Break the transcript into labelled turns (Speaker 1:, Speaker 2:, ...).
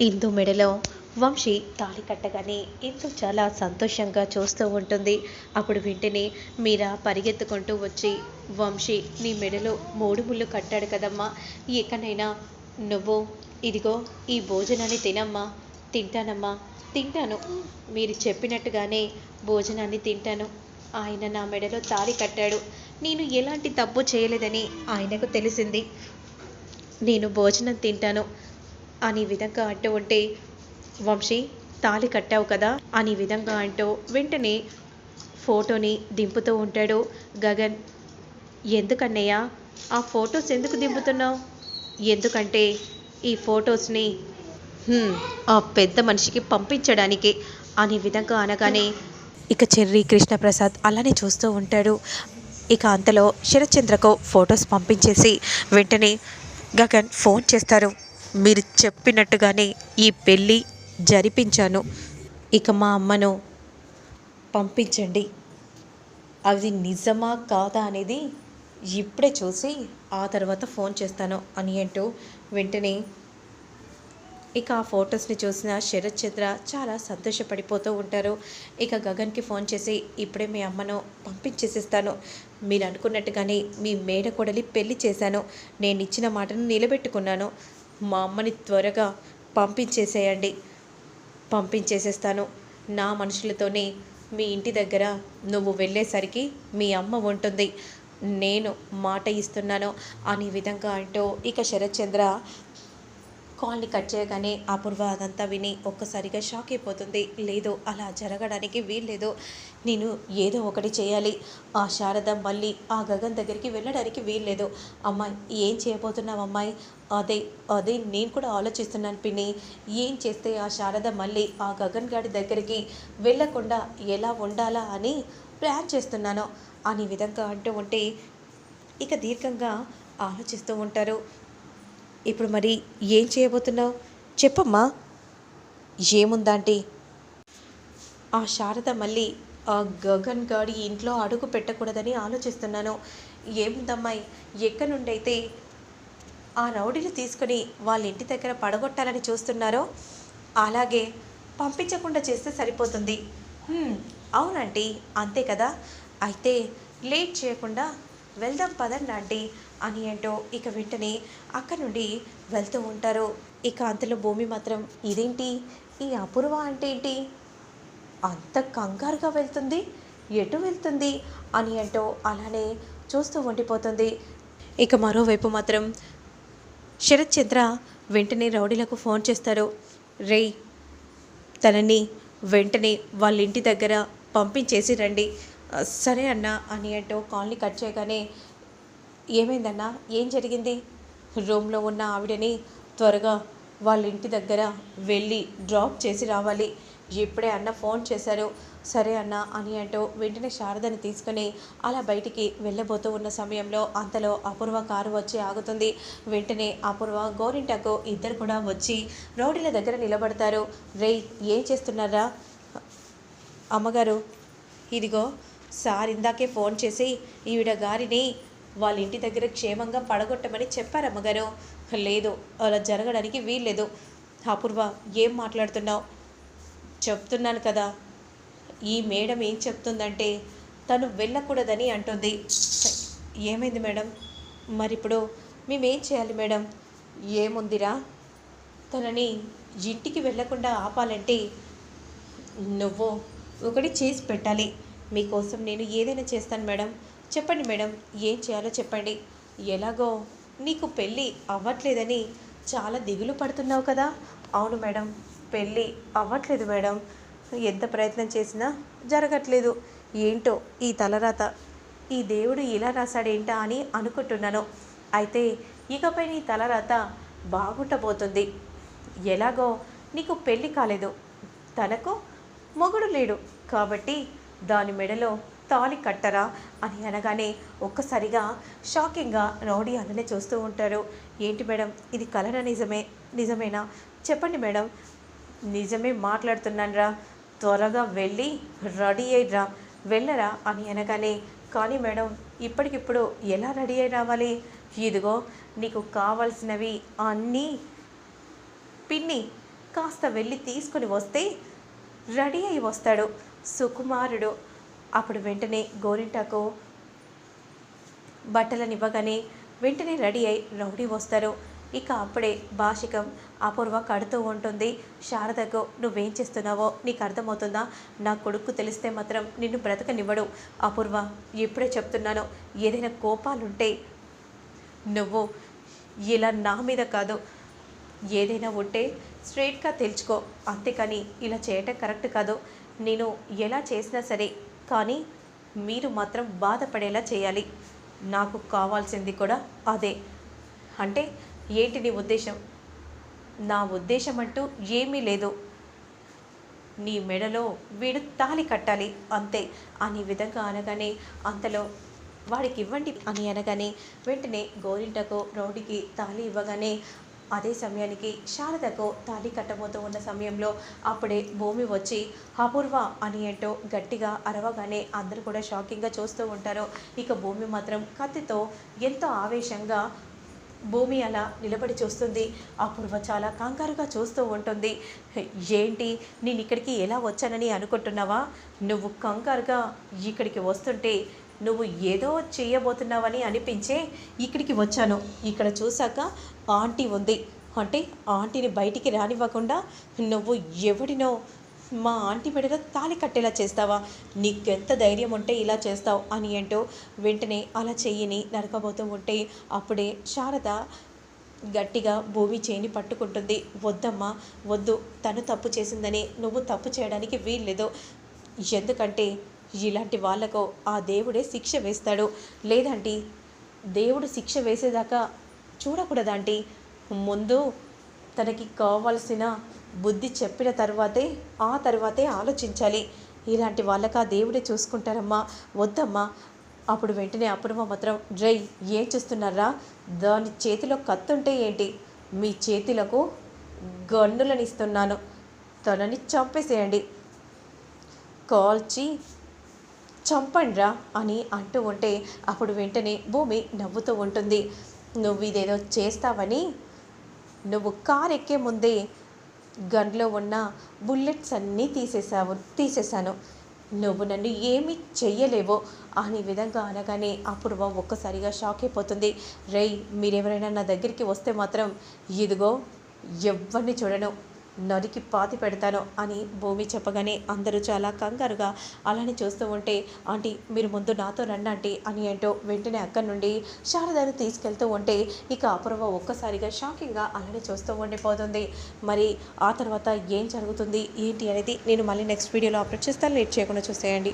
Speaker 1: ఇందు మెడలో వంశీ తాళి కట్టగానే ఇందు చాలా సంతోషంగా చూస్తూ ఉంటుంది. అప్పుడు వెంటనే మీరా పరిగెత్తుకుంటూ వచ్చి వంశీ నీ మెడలో మూడు ముళ్ళు కట్టాడు కదమ్మా. ఎక్కడైనా నువ్వు ఇదిగో ఈ భోజనాన్ని తినమ్మా. తింటానమ్మా. తింటాను. మీరు చెప్పినట్టుగానే భోజనాన్ని తింటాను. ఆయన నా మెడలో తాళి కట్టాడు. నేను ఎలాంటి తప్పు చేయలేదని ఆయనకు తెలిసింది. నేను భోజనం తింటాను. అని విధంగా అంటూ ఉంటే వంశీ తాళి కట్టావు కదా? అని విధంగా అంటూ వెంటనే ఫోటోని దింపుతూ ఉంటాడు గగన్. ఎందుకన్నయ్య? ఆ ఫొటోస్ ఎందుకు దింపుతున్నావు? ఎందుకంటే ఈ ఫొటోస్ని ఆ పెద్ద మనిషికి పంపించడానికి అనే విధంగా అనగానే ఇక చెర్రి కృష్ణప్రసాద్ అలానే చూస్తూ ఉంటాడు. ఇక అంతలో శరత్చంద్రకు ఫొటోస్ పంపించేసి వెంటనే గగన్ ఫోన్ చేస్తారు. మీరు చెప్పినట్టుగానే ఈ పెళ్ళి జరిపించాను. ఇక మా అమ్మను పంపించండి. అది నిజమా కాదా అనేది ఇప్పుడే చూసి ఆ తర్వాత ఫోన్ చేస్తాను అని అంటూ వెంటనే ఇక ఆ ఫొటోస్ని చూసిన శరత్ చంద్ర చాలా సంతోషపడిపోతూ ఉంటారు. ఇక గగన్కి ఫోన్ చేసి ఇప్పుడే మీ అమ్మను పంపించేసిస్తాను. మీరు అనుకున్నట్టుగానే మీ మేడ కొడలి పెళ్ళి చేశాను. నేను ఇచ్చిన మాటను నిలబెట్టుకున్నాను. మా అమ్మని త్వరగా పంపించేసేయండి. పంపించేసేస్తాను. నా మనుషులతోనే మీ ఇంటి దగ్గర నువ్వు వెళ్ళేసరికి మీ అమ్మ ఉంటుంది. నేను మాట ఇస్తున్నాను. అనే విధంగా అంటూ ఇక శరత్చంద్ర కాల్ని కట్ చేయగానే అపూర్వ అదంతా విని ఒక్కసారిగా షాక్ అయిపోతుంది. లేదు అలా జరగడానికి వీల్లేదు. నేను ఏదో ఒకటి చేయాలి. ఆ శారద మళ్ళీ ఆ గగన్ దగ్గరికి వెళ్ళడానికి వీల్లేదు. అమ్మాయి ఏం చేయబోతున్నావు అమ్మాయి? అదే అదే నేను కూడా ఆలోచిస్తున్నాను పిన్ని. ఏం చేస్తే ఆ శారద మళ్ళీ ఆ గగన్ గాడి దగ్గరికి వెళ్ళకుండా ఎలా ఉండాలా అని ప్లాన్ చేస్తున్నాను అనే విధంగా అంటూ ఉంటే ఇక దీర్ఘంగా ఆలోచిస్తూ ఉంటారు. ఇప్పుడు మరి ఏం చేయబోతున్నావు? చెప్పమ్మా. ఏముందాంటి? ఆ శారద మళ్ళీ ఆ గగన్ గాడి ఇంట్లో అడుగు పెట్టకూడదని ఆలోచిస్తున్నాను. ఏముందమ్మాయి ఎక్కడి నుండి అయితే ఆ రౌడీని తీసుకుని వాళ్ళ ఇంటి దగ్గర పడగొట్టాలని చూస్తున్నారో అలాగే పంపించకుండా చేస్తే సరిపోతుంది. "హ్మ్, అవునంటీ అంతే కదా? అయితే లేట్ చేయకుండా వెళ్దాం పదండి ఆంటీ అని ఏంటో ఇక వెంటనే అక్కడి నుండి వెళ్తూ ఉంటారు. ఇక అంతలో భూమి మాత్రం ఇదేంటి? ఈ అపూర్వ అంటే ఏంటి? అంత కంగారుగా వెళ్తుంది? ఎటు వెళ్తుంది? అని అంటూ అలానే చూస్తూ ఉండిపోతుంది. ఇక మరోవైపు మాత్రం శరత్ చంద్ర వెంటనే రౌడీలకు ఫోన్ చేస్తారు. రేయ్ తనని వెంటనే వాళ్ళ ఇంటి దగ్గర పంపించేసి రండి. సరే అన్నా అని అంటూ కాల్ని కట్ చేయగానే ఏమైందన్నా? ఏం జరిగింది? రూమ్లో ఉన్న ఆవిడని త్వరగా వాళ్ళ ఇంటి దగ్గర వెళ్ళి డ్రాప్ చేసి రావాలి. ఇప్పుడే అన్న ఫోన్ చేశారు. సరే అన్న అని అంటూ వెంటనే శారదని తీసుకుని అలా బయటికి వెళ్ళబోతూ ఉన్న సమయంలో అంతలో అపూర్వ కారు వచ్చి ఆగుతుంది. వెంటనే అపూర్వ గోరింటకు ఇద్దరు కూడా వచ్చి రౌడీల దగ్గర నిలబడతారు. రేయ్ ఏం చేస్తున్నారా? అమ్మగారు ఇదిగో సార్ ఇందాకే ఫోన్ చేసి ఈవిడ గారిని వాళ్ళ ఇంటి దగ్గర క్షేమంగా పడగొట్టమని చెప్పారు అమ్మగారు లేదు అలా జరగడానికి వీల్లేదు. అపూర్వ ఏం మాట్లాడుతున్నావు? చెప్తున్నాను కదా. ఈ మేడం ఏం చెప్తుందంటే తను వెళ్ళకూడదని అంటుంది. ఏమైంది మేడం? మరి ఇప్పుడు మేమేం చేయాలి మేడం? ఏముందిరా? తనని ఇంటికి వెళ్ళకుండా ఆపాలంటే నువ్వు ఒకటి చేసి పెట్టాలి. మీకోసం నేను ఏదైనా చేస్తాను మేడం. చెప్పండి మేడం. ఏం చేయాలో చెప్పండి. ఎలాగో నీకు పెళ్ళి అవ్వట్లేదని చాలా దిగులు పడుతున్నావు కదా. అవును మేడం. పెళ్ళి అవ్వట్లేదు మేడం. ఎంత ప్రయత్నం చేసినా జరగట్లేదు. ఏంటో ఈ తలరాత. ఈ దేవుడు ఇలా రాశాడేంటా అని అనుకుంటున్నాను. అయితే ఇకపై నీ తలరాత బాగుండబోతుంది ఎలాగో నీకు పెళ్ళి కాలేదు. తనకు మొగుడు లేడు. కాబట్టి దాని మెడలో తాళి కట్టరా అని అనగానే ఒక్కసారిగా షాకింగ్గా రౌడీ అలానే చూస్తూ ఉంటారు. ఏంటి మేడం? ఇది కలరా నిజమే? నిజమేనా? చెప్పండి మేడం. నిజమే మాట్లాడుతున్నానురా. త్వరగా వెళ్ళి రెడీ అయ్యిరా వెళ్ళరా అని అనగానే కానీ మేడం ఇప్పటికిప్పుడు ఎలా రెడీ అయి రావాలి? ఇదిగో నీకు కావాల్సినవి అన్నీ పిన్ని కాస్త వెళ్ళి తీసుకుని వస్తే రెడీ అయి వస్తాడు. సుకుమారుడు. అప్పుడు వెంటనే గోరింటాకు బట్టలను ఇవ్వగానే వెంటనే రెడీ అయి రౌడీ వస్తారు. ఇక అప్పుడే భాషికం అపూర్వ కడుతూ ఉంటుంది. శారదకు నువ్వేం చేస్తున్నావో? నీకు అర్థమవుతుందా? నా కొడుకు తెలిస్తే మాత్రం నిన్ను బ్రతకనివ్వడు. అపూర్వ ఇప్పుడే చెప్తున్నాను. ఏదైనా కోపాలుంటే నువ్వు ఇలా నా మీద కాదు. ఏదైనా ఉంటే స్ట్రైట్గా తెలుసుకో అంతేకాని ఇలా చేయటం కరెక్ట్ కాదు. నేను ఎలా చేసినా సరే కానీ మీరు మాత్రం బాధపడేలా చేయాలి. నాకు కావాల్సింది కూడా అదే. అంటే ఏంటి నీ ఉద్దేశం? నా ఉద్దేశం అంటూ ఏమీ లేదు. నీ మెడలో వీడు తాళి కట్టాలి అంతే. అని విధంగా అనగానే అంతలో వాడికి ఇవ్వండి అని అనగానే వెంటనే గోరింటకు రౌడీకి తాళి ఇవ్వగానే అదే సమయానికి శారదకు తాళి కట్టబోతూ ఉన్న సమయంలో అప్పుడే భూమి వచ్చి అపూర్వ అని ఏంటో గట్టిగా అరవగానే అందరూ కూడా షాకింగ్గా చూస్తూ ఉంటారు. ఇక భూమి మాత్రం కత్తితో ఎంతో ఆవేశంగా భూమి అలా నిలబడి చూస్తుంది. అపూర్వ చాలా కంగారుగా చూస్తూ ఉంటుంది. ఏంటి? నేను ఇక్కడికి ఎలా వచ్చానని అనుకుంటున్నావా? నువ్వు కంగారుగా ఇక్కడికి వస్తుంటే నువ్వు ఏదో చేయబోతున్నావని అనిపించే ఇక్కడికి వచ్చాను. ఇక్కడ చూశాక ఆంటీ ఉంది. అంటే ఆంటీని బయటికి రానివ్వకుండా నువ్వు ఎవడినో మా ఆంటీ మెడలో తాళి కట్టేలా చేస్తావా? నీకెంత ధైర్యం ఉంటే ఇలా చేస్తావు అని ఏంటో వెంటనే అలా చెయ్యిని నరకబోతూ ఉంటే అప్పుడే శారద గట్టిగా భూమి చేని పట్టుకుంటుంది. వద్దమ్మా వద్దు. తను తప్పు చేసిందని నువ్వు తప్పు చేయడానికి వీల్లేదు. ఎందుకంటే ఇలాంటి వాళ్ళకు ఆ దేవుడే శిక్ష వేస్తాడు. లేదంటే దేవుడు శిక్ష వేసేదాకా చూడకూడదంటే ముందు తనకి కావాల్సిన బుద్ధి చెప్పిన తర్వాతే ఆ తర్వాతే ఆలోచించాలి. ఇలాంటి వాళ్ళకి ఆ దేవుడే చూసుకుంటారమ్మా వద్దమ్మా. అప్పుడు వెంటనే అపూర్వ మాత్రం డ్రై ఏం చూస్తున్నారా? దాని చేతిలో కత్తుంటే ఏంటి? మీ చేతులకు గన్నులను ఇస్తున్నాను తనని చంపేసేయండి. కాల్చి చంపండ్రా అని అంటూ ఉంటే అప్పుడు వెంటనే భూమి నవ్వుతూ ఉంటుంది. నువ్వు ఇదేదో చేస్తావని? నువ్వు కార్ ఎక్కే ముందే గన్లో ఉన్న బుల్లెట్స్ అన్నీ తీసేసావు తీసేశాను. నువ్వు నన్ను ఏమీ చెయ్యలేవో అనే విధంగా అనగానే అప్పుడు ఒక్కసారిగా షాక్ అయిపోతుంది. రేయ్ మీరెవరైనా నా దగ్గరికి వస్తే మాత్రం ఇదిగో ఎవరిని చూడను. నరికి పాతి పెడతాను అని భూమి చెప్పగానే అందరూ చాలా కంగారుగా అలానే చూస్తూ ఉంటే ఆంటీ మీరు ముందు నాతో రండి ఆంటీ అని ఏంటో వెంటనే అక్కడి నుండి శారదను తీసుకెళ్తూ ఉంటే ఇక అపూర్వ ఒక్కసారిగా షాకింగ్గా అలానే చూస్తూ ఉండిపోతుంది. మరి ఆ తర్వాత ఏం జరుగుతుంది ఏంటి అనేది నేను మళ్ళీ నెక్స్ట్ వీడియోలో అప్లోడ్ చేస్తాను. లేట్ చేయకుండా చూసేయండి.